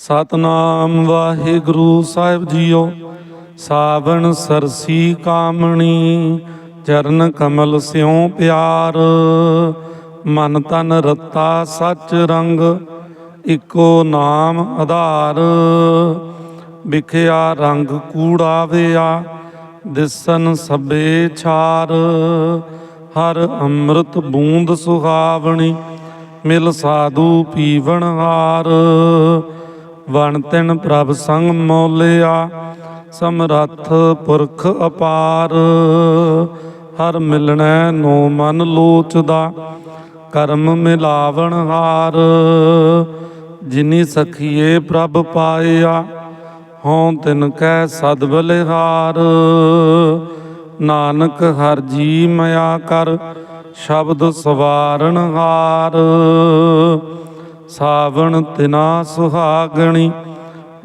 ਸਤਨਾਮ ਵਾਹਿਗੁਰੂ ਸਾਹਿਬ ਜੀਓ, ਸਾਵਣ ਸਰਸੀ ਕਾਮਣੀ, ਚਰਨ ਕਮਲ ਸਿਉ ਪਿਆਰ, ਮਨ ਤਨ ਰਤਾ ਸੱਚ ਰੰਗ, ਇਕੋ ਨਾਮ ਆਧਾਰ, ਵਿਖਿਆ ਰੰਗ ਕੂੜਾ ਵਿਆ, ਦਿਸਨ ਸਭੇ ਛਾਰ, ਹਰ ਅੰਮ੍ਰਿਤ ਬੂੰਦ ਸੁਹਾਵਣੀ, ਮਿਲ ਸਾਧੂ ਪੀਵਣ ਹਾਰ ਵਣ ਤਿਨ ਪ੍ਰਭ ਸੰਗ ਮੋਲਿਆ ਸਮਰੱਥ ਪੁਰਖ ਅਪਾਰ। ਹਰ ਮਿਲਣੈ ਨੋ ਮਨ ਲੋਚਦਾ, ਕਰਮ ਮਿਲਾਵਣ ਹਾਰ। ਜਿਨੀ ਸਖੀਏ ਪ੍ਰਭ ਪਾਇਆ, ਹਉ ਤਿਨ ਕੈ ਸਦ ਬਲਿਹਾਰ। ਨਾਨਕ ਹਰ ਜੀ ਮਿਆ ਕਰ, ਸ਼ਬਦ ਸਵਾਰਨ ਹਾਰ। ਸਾਵਣ ਤਿਨਾ ਸੁਹਾਗਣੀ,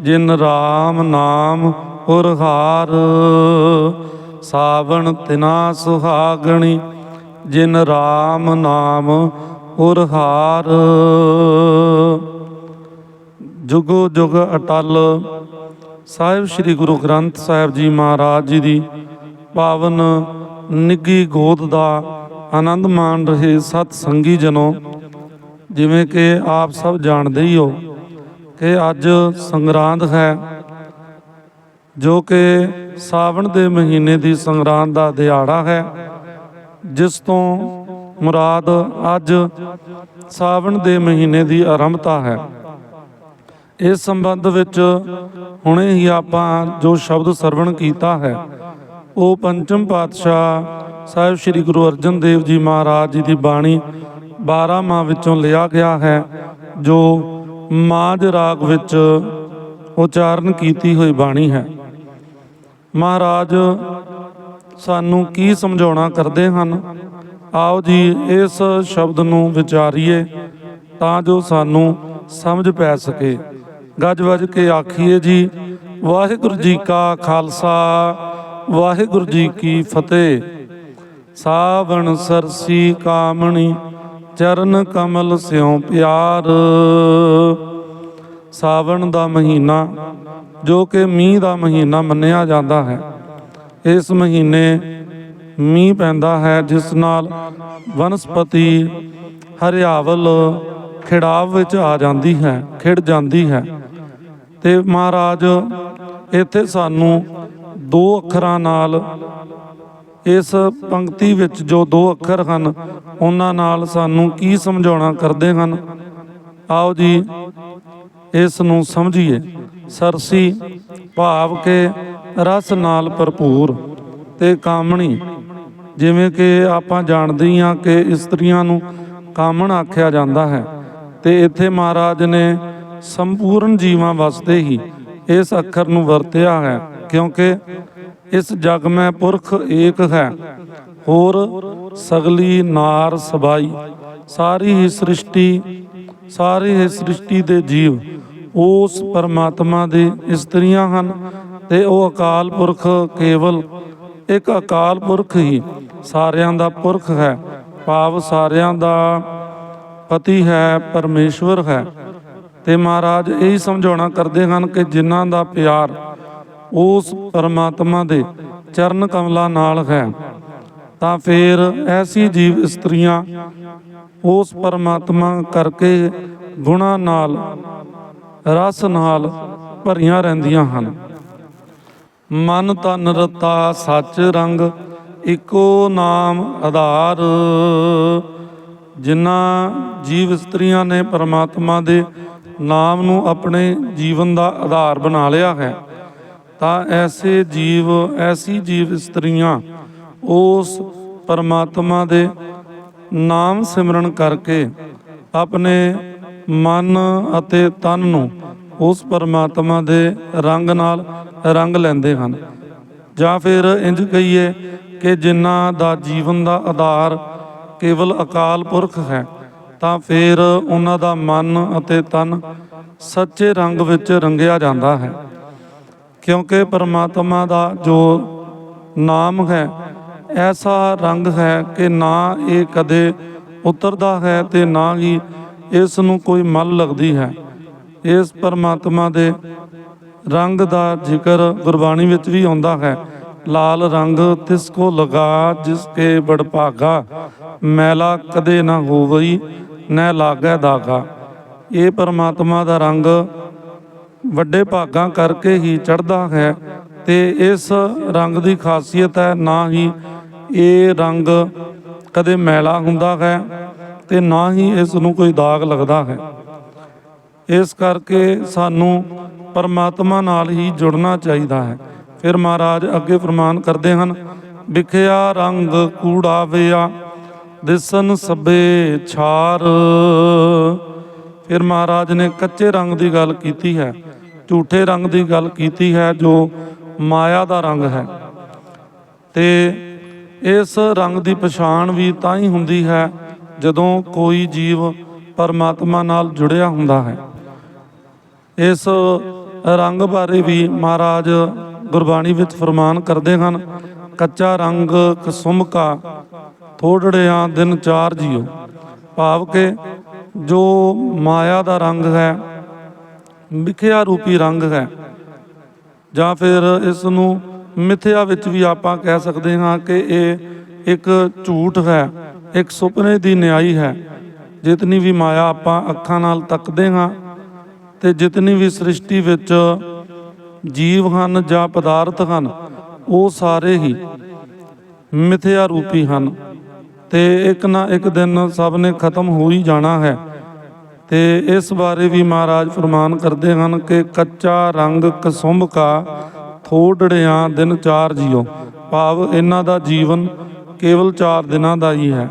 ਜਿਨ ਰਾਮ ਨਾਮ ਉਰ ਹਾਰ ਸਾਵਣ ਤਿਨਾ ਸੁਹਾਗਣੀ, ਜਿਨ ਰਾਮ ਨਾਮ ਉਰ ਹਾਰ ਜੁਗੋ ਜੁਗ ਅਟਲ, ਸਾਹਿਬ ਸ੍ਰੀ ਗੁਰੂ ਗ੍ਰੰਥ ਸਾਹਿਬ ਜੀ ਮਹਾਰਾਜ ਜੀ ਦੀ ਪਾਵਨ ਨਿੱਗੀ ਗੋਦ ਦਾ ਆਨੰਦ ਮਾਣ ਰਹੇ ਸਤ ਸੰਗੀ ਜਨੋ ਜਿਵੇਂ ਕਿ ਆਪ ਸਭ ਜਾਣਦੇ ਹੀ ਹੋ ਕਿ ਅੱਜ ਸੰਗਰਾਂਦ ਹੈ, ਜੋ ਕਿ ਸਾਵਣ ਦੇ ਮਹੀਨੇ ਦੀ ਸੰਗਰਾਂਦ ਦਾ ਦਿਹਾੜਾ ਹੈ, ਜਿਸ ਤੋਂ ਮੁਰਾਦ ਅੱਜ ਸਾਵਣ ਦੇ ਮਹੀਨੇ ਦੀ ਆਰੰਭਤਾ ਹੈ। ਇਸ ਸੰਬੰਧ ਵਿੱਚ ਹੁਣੇ ਹੀ ਆਪਾਂ ਜੋ ਸ਼ਬਦ ਸਰਵਣ ਕੀਤਾ ਹੈ, ਉਹ ਪੰਚਮ ਪਾਤਸ਼ਾਹ ਸਾਹਿਬ ਸ੍ਰੀ ਗੁਰੂ ਅਰਜਨ ਦੇਵ ਜੀ ਮਹਾਰਾਜ ਜੀ ਦੀ ਬਾਣੀ 12 ਮਾਹ ਵਿੱਚੋਂ ਲਿਆ ਗਿਆ ਹੈ, ਜੋ ਮਾਝ ਰਾਗ ਵਿੱਚ ਉਚਾਰਨ ਕੀਤੀ ਹੋਈ ਬਾਣੀ ਹੈ। ਮਹਾਰਾਜ, ਸਾਨੂੰ ਕੀ ਸਮਝਾਉਣਾ ਕਰਦੇ ਹਨ? ਆਓ ਜੀ, ਇਸ ਸ਼ਬਦ ਨੂੰ ਵਿਚਾਰੀਏ ਤਾਂ ਜੋ ਸਾਨੂੰ ਸਮਝ ਪੈ ਸਕੇ। ਗੱਜ ਵੱਜ ਕੇ ਆਖੀਏ ਜੀ, ਵਾਹਿਗੁਰੂ ਜੀ ਕਾ ਖਾਲਸਾ, ਵਾਹਿਗੁਰੂ ਜੀ ਕੀ ਫਤਿਹ। ਸਾਵਣ ਸਰਸੀ ਕਾਮਣੀ ਚਰਨ ਕਮਲ ਸਿਉ ਪਿਆਰ। ਸਾਵਣ ਦਾ ਮਹੀਨਾ, ਜੋ ਕਿ ਮੀਂਹ ਦਾ ਮਹੀਨਾ ਮੰਨਿਆ ਜਾਂਦਾ ਹੈ, ਇਸ ਮਹੀਨੇ ਮੀਂਹ ਪੈਂਦਾ ਹੈ, ਜਿਸ ਨਾਲ ਵਨਸਪਤੀ ਹਰਿਆਵਲ ਖਿੜਾਵ ਵਿੱਚ ਆ ਜਾਂਦੀ ਹੈ, ਖਿੜ ਜਾਂਦੀ ਹੈ। ਤੇ ਮਹਾਰਾਜ, ਇੱਥੇ ਸਾਨੂੰ ਦੋ ਅੱਖਰਾਂ ਨਾਲ ਇਸ ਪੰਕਤੀ ਵਿੱਚ ਜੋ ਦੋ ਅੱਖਰ ਹਨ, ਉਹਨਾਂ ਨਾਲ ਸਾਨੂੰ ਕੀ ਸਮਝਾਉਣਾ ਕਰਦੇ ਹਨ? ਆਓ ਜੀ, ਇਸ ਨੂੰ ਸਮਝੀਏ। ਸਰਸੀ, ਭਾਵ ਕੇ ਰਸ ਨਾਲ ਭਰਪੂਰ ਤੇ ਕਾਮਣੀ। ਜਿਵੇਂ ਕਿ ਆਪਾਂ ਜਾਣਦੇ ਹਾਂ ਕਿ ਇਸਤਰੀਆਂ ਨੂੰ ਕਾਮਣ ਆਖਿਆ ਜਾਂਦਾ ਹੈ ਤੇ ਇੱਥੇ ਮਹਾਰਾਜ ਨੇ ਸੰਪੂਰਨ ਜੀਵਾਂ ਵਾਸਤੇ ਹੀ ਇਸ ਅੱਖਰ ਨੂੰ ਵਰਤਿਆ ਹੈ, ਕਿਉਂਕਿ ਇਸ ਜਗ ਮੈਂ ਪੁਰਖ ਏਕ ਹੈ, ਹੋਰ ਸਗਲੀ ਨਾਰ ਸਬਾਈ। ਸਾਰੀ ਹੀ ਸ੍ਰਿਸ਼ਟੀ, ਸਾਰੀ ਹੀ ਸ੍ਰਿਸ਼ਟੀ ਦੇ ਜੀਵ, ਉਸ ਪਰਮਾਤਮਾ ਦੇ ਇਸਤਰੀਆਂ ਹਨ ਤੇ ਉਹ ਅਕਾਲ ਪੁਰਖ ਕੇਵਲ ਇੱਕ ਅਕਾਲ ਪੁਰਖ ਹੀ ਸਾਰਿਆਂ ਦਾ ਪੁਰਖ ਹੈ। ਭਾਵ ਸਾਰਿਆਂ ਦਾ ਪਤੀ ਹੈ, ਪਰਮੇਸ਼ਵਰ ਹੈ। ਤੇ ਮਹਾਰਾਜ ਇਹ ਸਮਝਾਉਣਾ ਕਰਦੇ ਹਨ ਕਿ ਜਿਨ੍ਹਾਂ ਦਾ ਪਿਆਰ ਉਸ ਪਰਮਾਤਮਾ ਦੇ ਚਰਨ ਕਮਲਾਂ ਨਾਲ ਹੈ। ਤਾਂ ਫਿਰ ਐਸੀ ਜੀਵ ਇਸਤਰੀਆਂ ਉਸ ਪਰਮਾਤਮਾ ਕਰਕੇ ਗੁਣਾ ਨਾਲ, ਰਸ ਨਾਲ ਭਰੀਆਂ ਰਹਿੰਦੀਆਂ ਹਨ। ਮਨ ਤਨ ਰਤਾ ਸੱਚ ਰੰਗ ਇੱਕੋ ਨਾਮ ਆਧਾਰ। ਜਿਨ੍ਹਾਂ ਜੀਵ ਇਸਤਰੀਆਂ ਨੇ ਪਰਮਾਤਮਾ ਦੇ ਨਾਮ ਨੂੰ ਆਪਣੇ ਜੀਵਨ ਦਾ ਆਧਾਰ ਬਣਾ ਲਿਆ ਹੈ। ਤਾਂ ਐਸੇ ਜੀਵ, ਐਸੀ ਜੀਵ ਇਸਤਰੀਆਂ ਉਸ ਪਰਮਾਤਮਾ ਦੇ ਨਾਮ ਸਿਮਰਨ ਕਰਕੇ ਆਪਣੇ ਮਨ ਅਤੇ ਤਨ ਨੂੰ ਉਸ ਪਰਮਾਤਮਾ ਦੇ ਰੰਗ ਨਾਲ ਰੰਗ ਲੈਂਦੇ ਹਨ। ਜਾਂ ਫਿਰ ਇੰਜ ਕਹੀਏ ਕਿ ਜਿਨ੍ਹਾਂ ਦਾ ਜੀਵਨ ਦਾ ਆਧਾਰ ਕੇਵਲ ਅਕਾਲ ਪੁਰਖ ਹੈ, ਤਾਂ ਫਿਰ ਉਹਨਾਂ ਦਾ ਮਨ ਅਤੇ ਤਨ ਸੱਚੇ ਰੰਗ ਵਿੱਚ ਰੰਗਿਆ ਜਾਂਦਾ ਹੈ। ਕਿਉਂਕਿ ਪਰਮਾਤਮਾ ਦਾ ਜੋ ਨਾਮ ਹੈ, ਐਸਾ ਰੰਗ ਹੈ ਕਿ ਨਾ ਇਹ ਕਦੇ ਉਤਰਦਾ ਹੈ ਤੇ ਨਾ ਹੀ ਇਸ ਨੂੰ ਕੋਈ ਮਲ ਲੱਗਦੀ ਹੈ। ਇਸ ਪਰਮਾਤਮਾ ਦੇ ਰੰਗ ਦਾ ਜ਼ਿਕਰ ਗੁਰਬਾਣੀ ਵਿੱਚ ਵੀ ਆਉਂਦਾ ਹੈ। ਲਾਲ ਰੰਗ ਤਿਸ ਕੋ ਲਗਾ ਜਿਸ ਕੇ ਬੜਪਾਗਾ ਮੈਲਾ ਕਦੇ ਨਾ ਹੋਵਈ, ਨੈ ਲਾਗੈ ਦਾਗਾ। ਇਹ ਪਰਮਾਤਮਾ ਦਾ ਰੰਗ ਵੱਡੇ ਭਾਗਾਂ ਕਰਕੇ ਹੀ ਚੜਦਾ ਹੈ ਤੇ ਇਸ ਰੰਗ ਦੀ ਖਾਸੀਅਤ ਹੈ, ਨਾ ਹੀ ਇਹ ਰੰਗ ਕਦੇ ਮੈਲਾ ਹੁੰਦਾ ਹੈ ਤੇ ਨਾ ਹੀ ਇਸ ਨੂੰ ਕੋਈ ਦਾਗ ਲੱਗਦਾ ਹੈ। ਇਸ ਕਰਕੇ ਸਾਨੂੰ ਪਰਮਾਤਮਾ ਨਾਲ ਹੀ ਜੁੜਨਾ ਚਾਹੀਦਾ ਹੈ। ਫਿਰ ਮਹਾਰਾਜ ਅੱਗੇ ਫਰਮਾਨ ਕਰਦੇ ਹਨ, ਵਿਖਿਆ ਰੰਗ ਕੂੜਾਵਿਆ, ਦਿਸਨ ਸਭੇ ਛਾਰ। ਫਿਰ ਮਹਾਰਾਜ ਨੇ ਕੱਚੇ ਰੰਗ ਦੀ ਗੱਲ ਕੀਤੀ ਹੈ, ਝੂਠੇ ਰੰਗ ਦੀ ਗੱਲ ਕੀਤੀ ਹੈ ਜੋ ਮਾਇਆ ਦਾ ਰੰਗ ਹੈ। ਤੇ ਇਸ ਰੰਗ ਦੀ ਪਛਾਣ ਵੀ ਤਾਂ ਹੀ ਹੁੰਦੀ ਹੈ ਜਦੋਂ ਕੋਈ ਜੀਵ ਪਰਮਾਤਮਾ ਨਾਲ ਜੁੜਿਆ ਹੁੰਦਾ ਹੈ। ਇਸ ਰੰਗ ਬਾਰੇ ਵੀ ਮਹਾਰਾਜ ਗੁਰਬਾਣੀ ਵਿੱਚ ਫਰਮਾਨ ਕਰਦੇ ਹਨ, ਕੱਚਾ ਰੰਗ ਕਸੁੰਭ ਕਾ, ਥੋੜੜਿਆਂ ਦਿਨ ਚਾਰ ਜੀਓ, ਭਾਵ ਕਿ ਜੋ ਮਾਇਆ ਦਾ ਰੰਗ ਹੈ ਵਿਖਿਆ ਰੂਪੀ ਰੰਗ ਹੈ, ਜਾਂ ਫਿਰ ਇਸ ਨੂੰ ਮਿਥਿਆ ਵਿੱਚ ਵੀ ਆਪਾਂ ਕਹਿ ਸਕਦੇ ਹਾਂ ਕਿ ਇਹ ਇੱਕ ਝੂਠ ਹੈ, ਇੱਕ ਸੁਪਨੇ ਦੀ ਨਿਆਈ ਹੈ। ਜਿਤਨੀ ਵੀ ਮਾਇਆ ਆਪਾਂ ਅੱਖਾਂ ਨਾਲ ਤੱਕਦੇ ਹਾਂ ਤੇ ਜਿਤਨੀ ਵੀ ਸ੍ਰਿਸ਼ਟੀ ਵਿੱਚ ਜੀਵ ਹਨ ਜਾਂ ਪਦਾਰਥ ਹਨ, ਉਹ ਸਾਰੇ ਹੀ ਮਿਥਿਆ ਰੂਪੀ ਹਨ। ਤੇ ਇੱਕ ਨਾ ਇੱਕ ਦਿਨ ਸਭ ਨੇ ਖਤਮ ਹੋ ਹੀ ਜਾਣਾ ਹੈ। ਤੇ ਇਸ ਬਾਰੇ ਵੀ ਮਹਾਰਾਜ ਫਰਮਾਨ ਕਰਦੇ ਹਨ ਕਿ ਕੱਚਾ ਰੰਗ ਕਸੁੰਭ ਕਾ ਥੋੜੜਿਆਂ ਦਿਨ ਚਾਰ ਜੀਓ। ਭਾਵ ਇਹਨਾਂ ਦਾ ਜੀਵਨ ਕੇਵਲ 4 ਦਿਨਾਂ ਦਾ ਹੀ ਹੈ।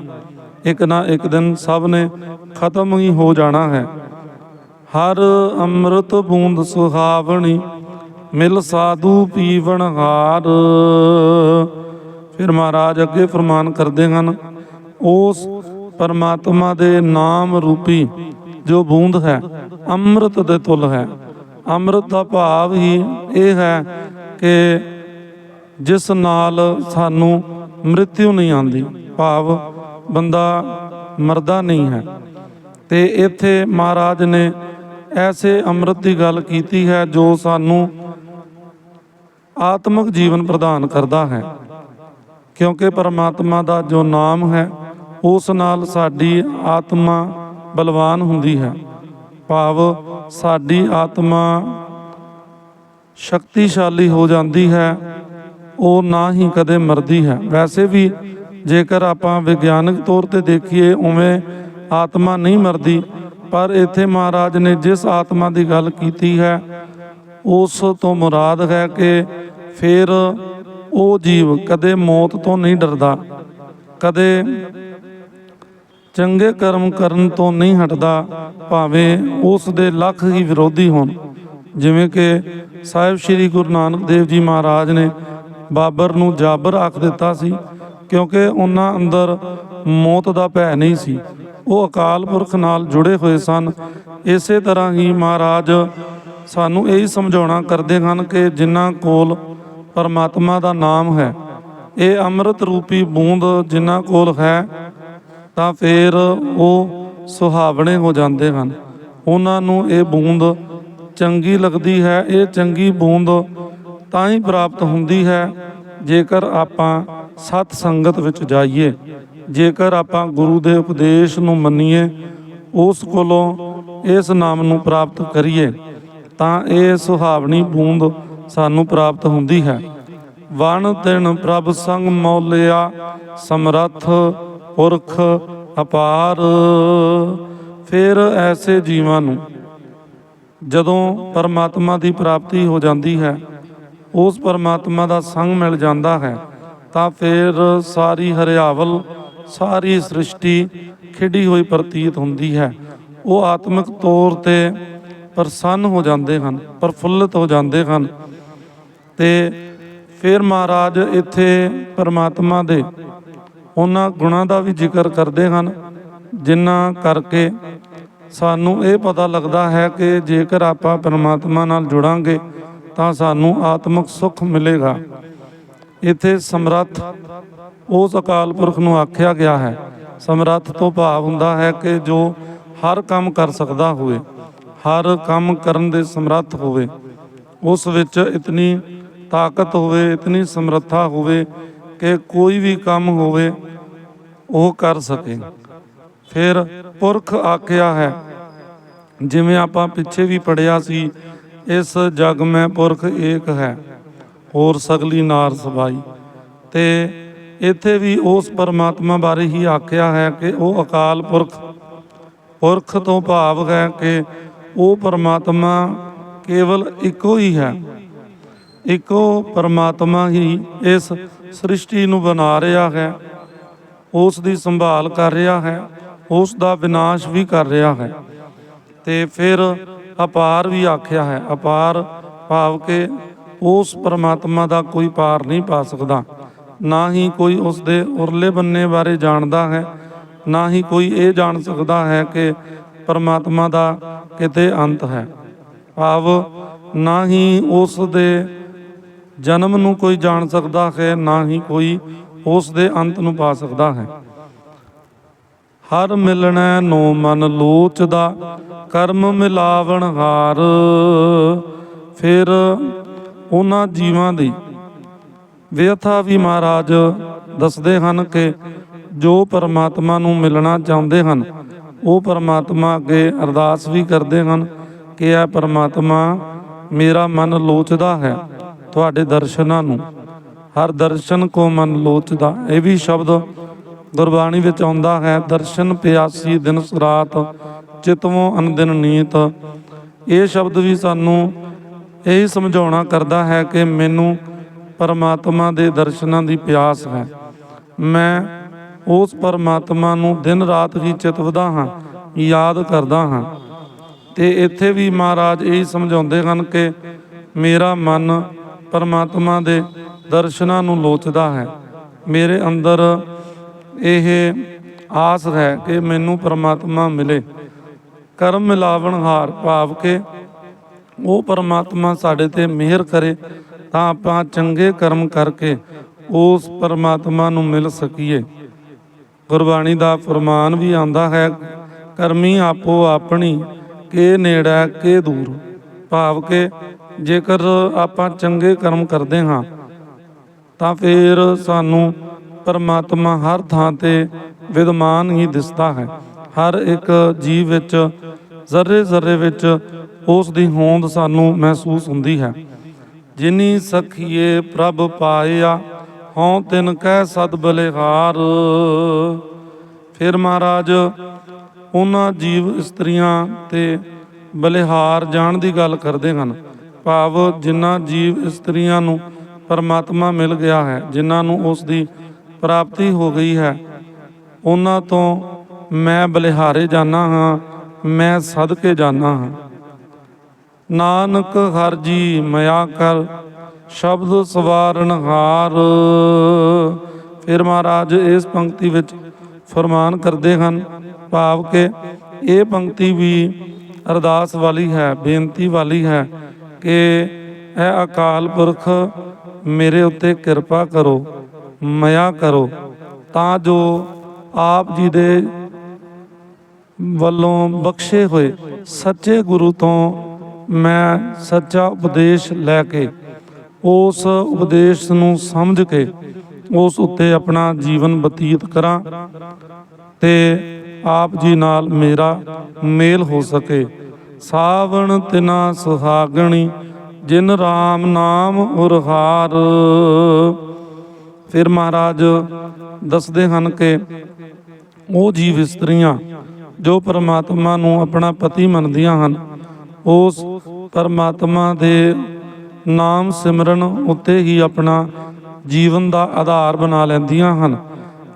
ਇੱਕ ਨਾ ਇੱਕ ਦਿਨ ਸਭ ਨੇ ਖਤਮ ਹੀ ਹੋ ਜਾਣਾ ਹੈ। ਹਰ ਅੰਮ੍ਰਿਤ ਬੂੰਦ ਸੁਹਾਵਣੀ, ਮਿਲ ਸਾਧੂ ਪੀਵਣ ਹਾਰ। ਫਿਰ ਮਹਾਰਾਜ ਅੱਗੇ ਫਰਮਾਨ ਕਰਦੇ ਹਨ ਉਸ ਪਰਮਾਤਮਾ ਦੇ ਨਾਮ ਰੂਪੀ ਜੋ ਬੂੰਦ ਹੈ, ਅੰਮ੍ਰਿਤ ਦੇ ਤੁਲ ਹੈ। ਅੰਮ੍ਰਿਤ ਦਾ ਭਾਵ ਹੀ ਇਹ ਹੈ ਕਿ ਜਿਸ ਨਾਲ ਸਾਨੂੰ ਮ੍ਰਿਤਿਉ ਨਹੀਂ ਆਉਂਦੀ, ਭਾਵ ਬੰਦਾ ਮਰਦਾ ਨਹੀਂ ਹੈ। ਤੇ ਇੱਥੇ ਮਹਾਰਾਜ ਨੇ ਐਸੇ ਅੰਮ੍ਰਿਤ ਦੀ ਗੱਲ ਕੀਤੀ ਹੈ ਜੋ ਸਾਨੂੰ ਆਤਮਿਕ ਜੀਵਨ ਪ੍ਰਦਾਨ ਕਰਦਾ ਹੈ। ਕਿਉਂਕਿ ਪਰਮਾਤਮਾ ਦਾ ਜੋ ਨਾਮ ਹੈ ਉਸ ਨਾਲ ਸਾਡੀ ਆਤਮਾ ਬਲਵਾਨ ਹੁੰਦੀ ਹੈ। ਭਾਵ ਸਾਡੀ ਆਤਮਾ ਸ਼ਕਤੀਸ਼ਾਲੀ ਹੋ ਜਾਂਦੀ ਹੈ। ਉਹ ਨਾ ਹੀ ਕਦੇ ਮਰਦੀ ਹੈ। ਵੈਸੇ ਵੀ ਜੇਕਰ ਆਪਾਂ ਵਿਗਿਆਨਕ ਤੌਰ ਤੇ ਦੇਖੀਏ, ਉਵੇਂ ਆਤਮਾ ਨਹੀਂ ਮਰਦੀ, ਪਰ ਇੱਥੇ ਮਹਾਰਾਜ ਨੇ ਜਿਸ ਆਤਮਾ ਦੀ ਗੱਲ ਕੀਤੀ ਹੈ, ਉਸ ਤੋਂ ਮੁਰਾਦ ਹੈ ਕਿ ਫਿਰ ਉਹ ਜੀਵ ਕਦੇ ਮੌਤ ਤੋਂ ਨਹੀਂ ਡਰਦਾ। ਕਦੇ ਚੰਗੇ ਕਰਮ ਕਰਨ ਤੋਂ ਨਹੀਂ ਹਟਦਾ, ਭਾਵੇਂ ਉਸ ਦੇ ਲੱਖ ਹੀ ਵਿਰੋਧੀ ਹੋਣ। ਜਿਵੇਂ ਕਿ ਸਾਹਿਬ ਸ੍ਰੀ ਗੁਰੂ ਨਾਨਕ ਦੇਵ ਜੀ ਮਹਾਰਾਜ ਨੇ ਬਾਬਰ ਨੂੰ ਜਾਬਰ ਆਖ ਦਿੱਤਾ ਸੀ, ਕਿਉਂਕਿ ਉਹਨਾਂ ਅੰਦਰ ਮੌਤ ਦਾ ਭੈ ਨਹੀਂ ਸੀ। ਉਹ ਅਕਾਲ ਪੁਰਖ ਨਾਲ ਜੁੜੇ ਹੋਏ ਸਨ। ਇਸੇ ਤਰ੍ਹਾਂ ਹੀ ਮਹਾਰਾਜ ਸਾਨੂੰ ਇਹ ਸਮਝਾਉਣਾ ਕਰਦੇ ਹਨ ਕਿ ਜਿਨ੍ਹਾਂ ਕੋਲ ਪਰਮਾਤਮਾ ਦਾ ਨਾਮ ਹੈ, ਇਹ ਅੰਮ੍ਰਿਤ ਰੂਪੀ ਬੂੰਦ ਜਿਨ੍ਹਾਂ ਕੋਲ ਹੈ ਤਾਂ ਫਿਰ ਉਹ ਸੁਹਾਵਣੇ ਹੋ ਜਾਂਦੇ ਹਨ। ਉਹਨਾਂ ਨੂੰ ਇਹ ਬੂੰਦ ਚੰਗੀ ਲੱਗਦੀ ਹੈ, ਇਹ ਚੰਗੀ ਬੂੰਦ ਤਾਂ ਹੀ ਪ੍ਰਾਪਤ ਹੁੰਦੀ ਹੈ ਜੇਕਰ ਆਪਾਂ ਸਤ ਸੰਗਤ ਵਿੱਚ ਜਾਈਏ। ਜੇਕਰ ਆਪਾਂ ਗੁਰੂ ਦੇ ਉਪਦੇਸ਼ ਨੂੰ ਮੰਨੀਏ, ਉਸ ਕੋਲੋਂ ਇਸ ਨਾਮ ਨੂੰ ਪ੍ਰਾਪਤ ਕਰੀਏ, ਤਾਂ ਇਹ ਸੁਹਾਵਣੀ ਬੂੰਦ ਸਾਨੂੰ ਪ੍ਰਾਪਤ ਹੁੰਦੀ ਹੈ। ਵਣ ਤਿਣ ਪ੍ਰਭ ਸੰਗ ਮੌਲਿਆ ਸਮਰੱਥ ਪੁਰਖ ਅਪਾਰ। ਫਿਰ ਐਸੇ ਜੀਵਾਂ ਨੂੰ ਜਦੋਂ ਪਰਮਾਤਮਾ ਦੀ ਪ੍ਰਾਪਤੀ ਹੋ ਜਾਂਦੀ ਹੈ, ਉਸ ਪਰਮਾਤਮਾ ਦਾ ਸੰਗ ਮਿਲ ਜਾਂਦਾ ਹੈ, ਤਾਂ ਫਿਰ ਸਾਰੀ ਹਰਿਆਵਲ, ਸਾਰੀ ਸ੍ਰਿਸ਼ਟੀ ਖਿੜੀ ਹੋਈ ਪ੍ਰਤੀਤ ਹੁੰਦੀ ਹੈ। ਉਹ ਆਤਮਿਕ ਤੌਰ ਤੇ ਪ੍ਰਸੰਨ ਹੋ ਜਾਂਦੇ ਹਨ, ਪ੍ਰਫੁੱਲਤ ਹੋ ਜਾਂਦੇ ਹਨ। ਤੇ ਫਿਰ ਮਹਾਰਾਜ ਇੱਥੇ ਪਰਮਾਤਮਾ ਦੇ ਉਹਨਾਂ ਗੁਣਾਂ ਦਾ ਵੀ ਜ਼ਿਕਰ ਕਰਦੇ ਹਨ, ਜਿਨ੍ਹਾਂ ਕਰਕੇ ਸਾਨੂੰ ਇਹ ਪਤਾ ਲੱਗਦਾ ਹੈ ਕਿ ਜੇਕਰ ਆਪਾਂ ਪਰਮਾਤਮਾ ਨਾਲ ਜੁੜਾਂਗੇ, ਤਾਂ ਸਾਨੂੰ ਆਤਮਿਕ ਸੁੱਖ ਮਿਲੇਗਾ। ਇੱਥੇ ਸਮਰੱਥ ਉਸ ਅਕਾਲ ਪੁਰਖ ਨੂੰ ਆਖਿਆ ਗਿਆ ਹੈ। ਸਮਰੱਥ ਤੋਂ ਭਾਵ ਹੁੰਦਾ ਹੈ ਕਿ ਜੋ ਹਰ ਕੰਮ ਕਰ ਸਕਦਾ ਹੋਵੇ, ਹਰ ਕੰਮ ਕਰਨ ਦੇ ਸਮਰੱਥ ਹੋਵੇ, ਉਸ ਵਿੱਚ ਇਤਨੀ ਤਾਕਤ ਹੋਵੇ, ਇਤਨੀ ਸਮਰੱਥਾ ਹੋਵੇ ਕਿ ਕੋਈ ਵੀ ਕੰਮ ਹੋਵੇ, ਉਹ ਕਰ ਸਕੇ। ਫਿਰ ਪੁਰਖ ਆਖਿਆ ਹੈ, ਜਿਵੇਂ ਆਪਾਂ ਪਿੱਛੇ ਵੀ ਪੜਿਆ ਸੀ, ਇਸ ਜਗ ਮੈਂ ਪੁਰਖ ਏਕ ਹੈ, ਹੋਰ ਸਗਲੀ ਨਾਰ ਸਬਾਈ। ਤੇ ਇੱਥੇ ਵੀ ਉਸ ਪਰਮਾਤਮਾ ਬਾਰੇ ਹੀ ਆਖਿਆ ਹੈ ਕਿ ਉਹ ਅਕਾਲ ਪੁਰਖ। ਪੁਰਖ ਤੋਂ ਭਾਵ ਹੈ ਕਿ ਉਹ ਪਰਮਾਤਮਾ ਕੇਵਲ ਇੱਕੋ ਹੀ ਹੈ। ਇੱਕੋ ਪਰਮਾਤਮਾ ਹੀ ਇਸ ਸ੍ਰਿਸ਼ਟੀ ਨੂੰ ਬਣਾ ਰਿਹਾ ਹੈ। ਉਸ ਦੀ ਸੰਭਾਲ ਕਰ ਰਿਹਾ ਹੈ, ਉਸ ਦਾ ਵਿਨਾਸ਼ ਵੀ ਕਰ ਰਿਹਾ ਹੈ। ਤੇ ਫਿਰ ਅਪਾਰ ਵੀ ਆਖਿਆ ਹੈ, ਅਪਾਰ ਭਾਵ ਕਿ ਉਸ ਪਰਮਾਤਮਾ ਦਾ ਕੋਈ ਪਾਰ ਨਹੀਂ ਪਾ ਸਕਦਾ। ਨਾ ਹੀ ਕੋਈ ਉਸ ਦੇ ਉਰਲੇ ਬੰਨੇ ਬਾਰੇ ਜਾਣਦਾ ਹੈ, ਨਾ ਹੀ ਕੋਈ ਇਹ ਜਾਣ ਸਕਦਾ ਹੈ ਕਿ ਪਰਮਾਤਮਾ ਦਾ ਕਿਤੇ ਅੰਤ ਹੈ। ਭਾਵ ਨਾ ਹੀ ਉਸ ਦੇ ਜਨਮ ਨੂੰ ਕੋਈ ਜਾਣ ਸਕਦਾ ਹੈ, ਨਾ ਹੀ ਕੋਈ ਉਸ ਦੇ ਅੰਤ ਨੂੰ ਪਾ ਸਕਦਾ ਹੈ। ਹਰ ਮਿਲਣੈ ਨੋ ਮਨ ਲੋਚਦਾ ਕਰਮ ਮਿਲਾਵਣ ਹਾਰ। ਫਿਰ ਉਹਨਾਂ ਜੀਵਾਂ ਦੀ ਵਿਅਥਾ ਵੀ ਮਹਾਰਾਜ ਦੱਸਦੇ ਹਨ ਕਿ ਜੋ ਪਰਮਾਤਮਾ ਨੂੰ ਮਿਲਣਾ ਚਾਹੁੰਦੇ ਹਨ, ਉਹ ਪਰਮਾਤਮਾ ਅੱਗੇ ਅਰਦਾਸ ਵੀ ਕਰਦੇ ਹਨ ਕਿ ਇਹ ਪਰਮਾਤਮਾ ਮੇਰਾ ਮਨ ਲੋਚਦਾ ਹੈ। ਤੁਹਾਡੇ ਦਰਸ਼ਨਾਂ ਨੂੰ। ਹਰ ਦਰਸ਼ਨ ਕੋ ਮਨ ਲੋਚਦਾ। ਇਹ ਵੀ ਸ਼ਬਦ ਗੁਰਬਾਣੀ ਵਿੱਚ ਆਉਂਦਾ ਹੈ, ਦਰਸ਼ਨ ਪਿਆਸੀ ਦਿਨ ਰਾਤ ਚਿਤਵੋਂ ਅਨਦਿਨ ਨੀਤ। ਇਹ ਸ਼ਬਦ ਵੀ ਸਾਨੂੰ ਇਹੀ ਸਮਝਾਉਣਾ ਕਰਦਾ ਹੈ ਕਿ ਮੈਨੂੰ ਪਰਮਾਤਮਾ ਦੇ ਦਰਸ਼ਨਾਂ ਦੀ ਪਿਆਸ ਹੈ। ਮੈਂ ਉਸ ਪਰਮਾਤਮਾ ਨੂੰ ਦਿਨ ਰਾਤ ਹੀ ਚਿਤਵਦਾ ਹਾਂ, ਯਾਦ ਕਰਦਾ ਹਾਂ। ਤੇ ਇੱਥੇ ਵੀ ਮਹਾਰਾਜ ਇਹੀ ਸਮਝਾਉਂਦੇ ਹਨ ਕਿ ਮੇਰਾ ਮਨ ਪਰਮਾਤਮਾ ਦੇ ਦਰਸ਼ਨਾਂ ਨੂੰ ਲੋਚਦਾ ਹੈ। ਮੇਰੇ ਅੰਦਰ ਇਹ ਆਸ ਹੈ ਕਿ ਮੈਨੂੰ ਪਰਮਾਤਮਾ ਮਿਲੇ। ਕਰਮ ਮਿਲਾਵਣ ਹਾਰ ਭਾਵ ਕੇ ਉਹ ਪਰਮਾਤਮਾ ਸਾਡੇ ਤੇ ਮਿਹਰ ਕਰੇ ਤਾਂ ਆਪਾਂ ਚੰਗੇ ਕਰਮ ਕਰਕੇ ਉਸ ਪਰਮਾਤਮਾ ਨੂੰ ਮਿਲ ਸਕੀਏ। ਗੁਰਬਾਣੀ ਦਾ ਫਰਮਾਨ ਵੀ ਆਂਦਾ ਹੈ, ਕਰਮੀ ਆਪੋ ਆਪਣੀ, ਕੇ ਨੇੜਾ ਕੇ ਦੂਰ। ਭਾਵ ਕੇ ਜੇਕਰ ਆਪਾਂ ਚੰਗੇ ਕਰਮ ਕਰਦੇ ਹਾਂ, ਤਾਂ ਫਿਰ ਸਾਨੂੰ ਪਰਮਾਤਮਾ ਹਰ ਥਾਂ ਤੇ ਵਿਦਮਾਨ ਹੀ ਦਿਸਦਾ ਹੈ। ਹਰ ਇੱਕ ਜੀਵ ਵਿੱਚ, ਜ਼ਰਰੇ ਜ਼ਰਰੇ ਵਿੱਚ ਉਸ ਦੀ ਹੋਂਦ ਸਾਨੂੰ ਮਹਿਸੂਸ ਹੁੰਦੀ ਹੈ। ਜਿਨੀ ਸਖੀਏ ਪ੍ਰਭ ਪਾਇਆ, ਹਉ ਤਿਨ ਕਹਿ ਸਦ ਬਲਿਹਾਰ। ਫਿਰ ਮਹਾਰਾਜ, ਉਹਨਾਂ ਜੀਵ ਇਸਤਰੀਆਂ ਤੇ ਬਲਿਹਾਰ ਜਾਣ ਦੀ ਗੱਲ ਕਰਦੇ ਹਨ। ਭਾਵ ਜਿਨ੍ਹਾਂ ਜੀਵ ਇਸਤਰੀਆਂ ਨੂੰ ਪਰਮਾਤਮਾ ਮਿਲ ਗਿਆ ਹੈ, ਜਿਨ੍ਹਾਂ ਨੂੰ ਉਸ ਦੀ ਪ੍ਰਾਪਤੀ ਹੋ ਗਈ ਹੈ। ਉਹਨਾਂ ਤੋਂ ਮੈਂ ਬਲਿਹਾਰੇ ਜਾਣਾ ਹਾਂ, ਮੈਂ ਸਦਕੇ ਜਾਣਾ ਹਾਂ। ਨਾਨਕ ਹਰ ਜੀ ਮਿਆ ਕਰ, ਸ਼ਬਦ ਸਵਾਰਨ ਹਾਰ। ਫਿਰ ਮਹਾਰਾਜ ਇਸ ਪੰਕਤੀ ਵਿੱਚ ਫਰਮਾਨ ਕਰਦੇ ਹਨ, ਭਾਵ ਕਿ ਇਹ ਪੰਕਤੀ ਵੀ ਅਰਦਾਸ ਵਾਲੀ ਹੈ, ਬੇਨਤੀ ਵਾਲੀ ਹੈ ਕਿ ਇਹ ਅਕਾਲ ਪੁਰਖ, ਮੇਰੇ ਉੱਤੇ ਕਿਰਪਾ ਕਰੋ ਮਿਆ ਕਰੋ, ਤਾਂ ਜੋ ਆਪ ਜੀ ਦੇ ਵੱਲੋਂ ਬਖਸ਼ੇ ਹੋਏ ਸੱਚੇ ਗੁਰੂ ਤੋਂ ਮੈਂ ਸੱਚਾ ਉਪਦੇਸ਼ ਲੈ ਕੇ, ਉਸ ਉਪਦੇਸ਼ ਨੂੰ ਸਮਝ ਕੇ, ਉਸ ਉੱਤੇ ਆਪਣਾ ਜੀਵਨ ਬਤੀਤ ਕਰਾਂ ਤੇ ਆਪ ਜੀ ਨਾਲ ਮੇਰਾ ਮੇਲ ਹੋ ਸਕੇ। ਸਾਵਣ ਤਿਨਾ ਸੁਹਾਗਣੀ, ਜਿਨ RAM ਨਾਮ ਉਰਹਾਰ। ਫਿਰ ਮਹਾਰਾਜ ਦੱਸਦੇ ਹਨ ਕਿ ਉਹ ਜੀਵ ਇਸਤਰੀਆਂ ਜੋ ਪਰਮਾਤਮਾ ਨੂੰ ਆਪਣਾ ਪਤੀ ਮੰਨਦੀਆਂ ਹਨ, ਉਸ ਪਰਮਾਤਮਾ ਦੇ ਨਾਮ ਸਿਮਰਨ ਉੱਤੇ ਹੀ ਆਪਣਾ ਜੀਵਨ ਦਾ ਆਧਾਰ ਬਣਾ ਲੈਂਦੀਆਂ ਹਨ।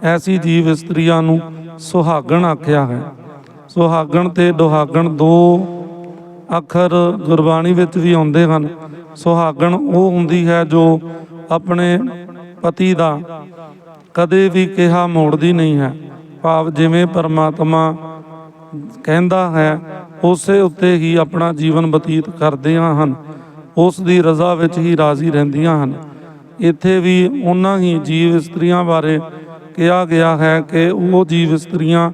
ਐਸੀ ਜੀਵ ਇਸਤਰੀਆਂ ਨੂੰ ਸੁਹਾਗਣ ਆਖਿਆ ਹੈ। ਸੁਹਾਗਣ ਤੇ ਦੁਹਾਗਣ ਦੋ ਅੱਖਰ ਗੁਰਬਾਣੀ ਵਿੱਚ ਵੀ ਆਉਂਦੇ ਹਨ। ਸੁਹਾਗਣ ਉਹ ਹੁੰਦੀ ਹੈ ਜੋ ਆਪਣੇ ਪਤੀ ਦਾ ਕਦੇ ਵੀ ਕਿਹਾ ਮੋੜਦੀ ਨਹੀਂ ਹੈ। ਭਾਵ ਜਿਵੇਂ ਪਰਮਾਤਮਾ ਕਹਿੰਦਾ ਹੈ, ਉਸੇ ਉੱਤੇ ਹੀ ਆਪਣਾ ਜੀਵਨ ਬਤੀਤ ਕਰਦੀਆਂ ਹਨ। ਉਸ ਦੀ ਰਜ਼ਾ ਵਿੱਚ ਹੀ ਰਾਜ਼ੀ ਰਹਿੰਦੀਆਂ ਹਨ। ਇੱਥੇ ਵੀ ਉਹਨਾਂ ਹੀ ਜੀਵ ਇਸਤਰੀਆਂ ਬਾਰੇ ਕਿਹਾ ਗਿਆ ਹੈ ਕਿ ਉਹ ਜੀਵ ਇਸਤਰੀਆਂ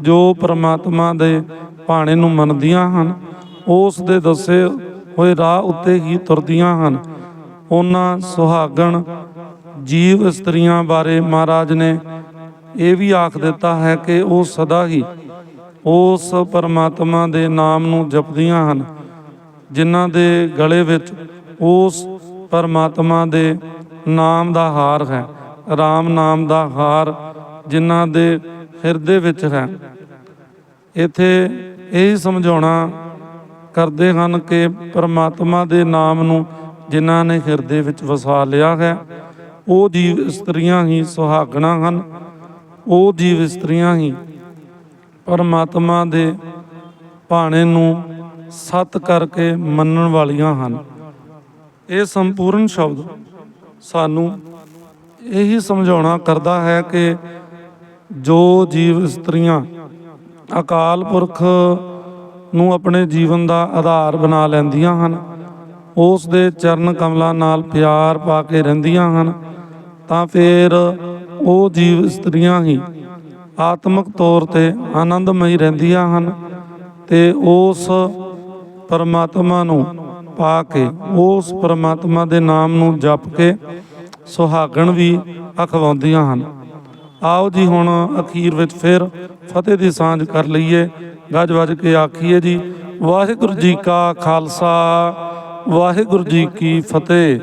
ਜੋ ਪਰਮਾਤਮਾ ਦੇ ਭਾਣੇ ਨੂੰ ਮੰਨਦੀਆਂ ਹਨ। ਉਸ ਦੇ ਦੱਸੇ ਹੋਏ ਰਾਹ ਉੱਤੇ ਹੀ ਤੁਰਦੀਆਂ ਹਨ। ਉਹਨਾਂ ਸੁਹਾਗਣ ਜੀਵ ਇਸਤਰੀਆਂ ਬਾਰੇ ਮਹਾਰਾਜ ਨੇ ਇਹ ਵੀ ਆਖ ਦਿੱਤਾ ਹੈ ਕਿ ਉਹ ਸਦਾ ਹੀ ਉਸ ਪਰਮਾਤਮਾ ਦੇ ਨਾਮ ਨੂੰ ਜਪਦੀਆਂ ਹਨ, ਜਿਨ੍ਹਾਂ ਦੇ ਗਲੇ ਵਿੱਚ ਉਸ ਪਰਮਾਤਮਾ ਦੇ ਨਾਮ ਦਾ ਹਾਰ ਹੈ RAM ਨਾਮ ਦਾ ਹਾਰ ਜਿਨ੍ਹਾਂ ਦੇ ਹਿਰਦੇ ਵਿੱਚ ਹੈ। ਇੱਥੇ ਇਹ ਸਮਝਾਉਣਾ ਕਰਦੇ ਹਨ ਕਿ ਪਰਮਾਤਮਾ ਦੇ ਨਾਮ ਨੂੰ ਜਿਨ੍ਹਾਂ ਨੇ ਹਿਰਦੇ ਵਿੱਚ ਵਸਾ ਲਿਆ ਹੈ, ਉਹ ਜੀਵ ਇਸਤਰੀਆਂ ਹੀ ਸੁਹਾਗਣਾ ਹਨ। ਉਹ ਜੀਵ ਇਸਤਰੀਆਂ ਹੀ ਪਰਮਾਤਮਾ ਦੇ ਭਾਣੇ ਨੂੰ ਸਤ ਕਰਕੇ ਮੰਨਣ ਵਾਲੀਆਂ ਹਨ। ਇਹ ਸੰਪੂਰਨ ਸ਼ਬਦ ਸਾਨੂੰ ਇਹੀ ਸਮਝਾਉਣਾ ਕਰਦਾ ਹੈ ਕਿ ਜੋ ਜੀਵ ਇਸਤਰੀਆਂ ਅਕਾਲ ਪੁਰਖ ਨੂੰ ਆਪਣੇ ਜੀਵਨ ਦਾ ਆਧਾਰ ਬਣਾ ਲੈਂਦੀਆਂ ਹਨ। ਉਸ ਦੇ ਚਰਨ ਕਮਲਾਂ ਨਾਲ ਪਿਆਰ ਪਾ ਕੇ ਰਹਿੰਦੀਆਂ ਹਨ। ਤਾਂ ਫਿਰ ਉਹ ਜੀਵ ਇਸਤਰੀਆਂ ਹੀ ਆਤਮਿਕ ਤੌਰ ਤੇ ਆਨੰਦਮਈ ਰਹਿੰਦੀਆਂ ਹਨ ਤੇ ਉਸ ਪਰਮਾਤਮਾ ਨੂੰ ਪਾ ਕੇ, ਉਸ ਪਰਮਾਤਮਾ ਦੇ ਨਾਮ ਨੂੰ ਜਪ ਕੇ ਸੁਹਾਗਣ ਵੀ ਅਖਵਾਉਂਦੀਆਂ ਹਨ। ਆਓ ਜੀ ਹੁਣ ਅਖੀਰ ਵਿੱਚ ਫਿਰ ਫਤਿਹ ਦੀ ਸਾਂਝ ਕਰ ਲਈਏ। ਗੱਜ ਵੱਜ ਕੇ ਆਖੀਏ ਜੀ ਵਾਹਿਗੁਰੂ ਜੀ ਕਾ ਖਾਲਸਾ ਵਾਹਿਗੁਰੂ ਜੀ ਕੀ ਫਤਿਹ।